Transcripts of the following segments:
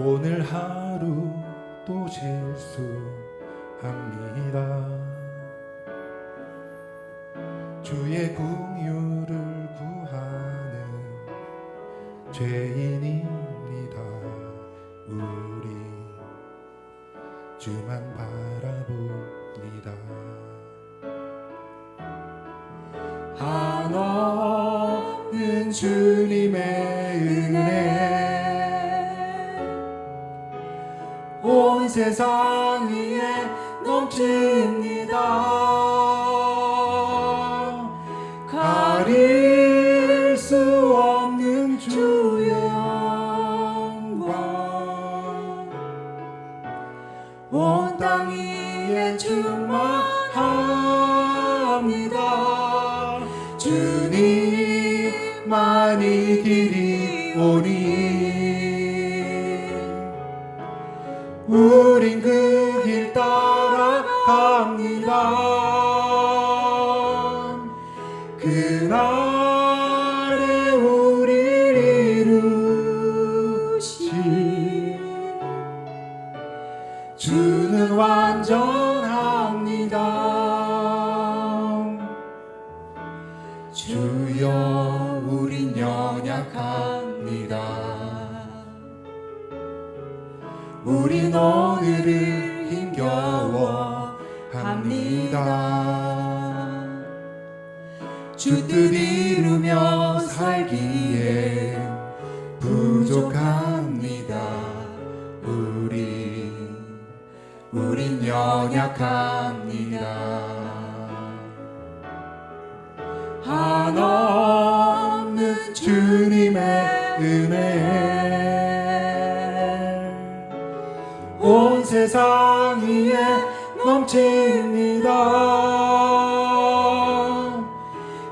오늘 하루 또 실수합니다. 주의 궁유를 구하는 죄인입니다. 우리 주만 바라봅니다. 한없는 주님 세상 위에 넘칩니다. 가릴 수 없는 주의 영광. 온 땅 위에 충만합니다. 주님만이 길이 오니 그날에 우리를 이루시 주는 완전합니다. 주여 우린 연약합니다. 우린 오늘을 힘겨워 합니다. 주 뜻 이루며 살기에 부족합니다. 우리 우린 연약합니다. 한없는 주님의 은혜. 온 세상 위에 넘칩니다.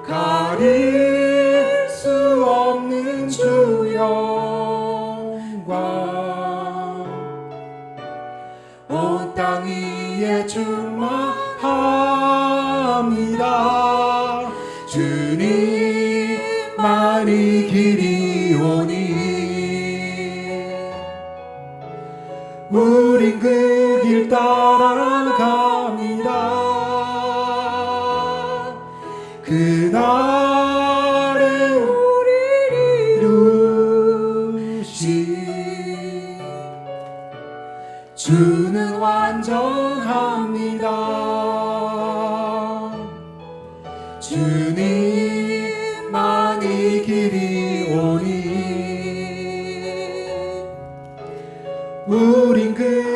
가릴 수 없는 주 영광. 온 땅 위에 충만합니다. 주님만이 길이 오니 길 따라갑니다. 그날에 우리를 이루시 주는 완전합니다. 주님만이 길이 오니 우린 그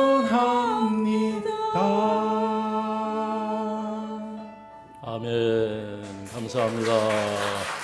감사합니다.